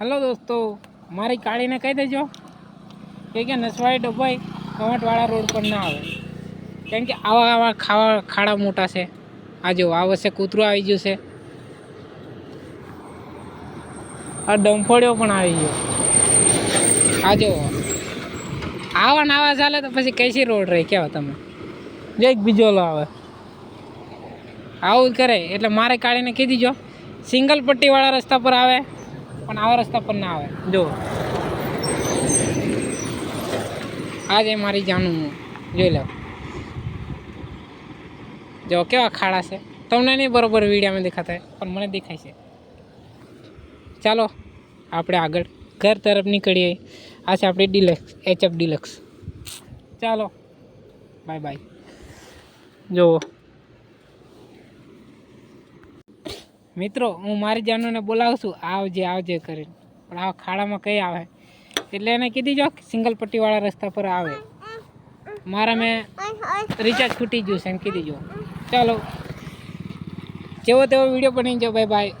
Hello દોસ્તો, મારી કાળીને કહી દેજો કે કે નસવાડી ડબ્બાઈ કમટવાળા રોડ પર ના આવે. કેમ કે આવા આવા ખાવા ખાડા મોટા છે. આ જો, આ વર્ષે કૂતરું આવી ગયું છે. આ ડંફોડિયો પણ આવી ગયો. આ જો, આવા ને આવા ચાલે તો પછી કઈસી રોડ રહી કહેવા તમે? જો એક બીજો લો આવે. આવું કરે, એટલે મારે કાઢીને કીધી જો સિંગલ પટ્ટીવાળા રસ્તા પર આવે. પણ આવા રસ્તા પર ના આવે. જો. આ જે મારી હું. જોઈ લો. જો, કેવા ખાડા છે. તમને નહીં બરોબર વિડીયોમાં દેખાતા પણ મને દેખાય છે. ચાલો, આપણે આગળ ઘર તરફ નીકળીએ. આ છે આપણી ડિલક્સ એચએફ ડિલક્સ ચાલો. બાય બાય જુઓ. મિત્રો, હું મારી જાનુને બોલાવું છું. આવજે આવજે કરીને. પણ આ ખાડામાં કઈ આવે? એટલે એને કીધી, જો સિંગલ પટ્ટીવાળા રસ્તા પર આવે. મારા મેં રિચાર્જ ખૂટી ગયું છે એમ કીધી, જો. ચાલો. જેવો તેવો વીડિયો બની જાઓ બાય બાય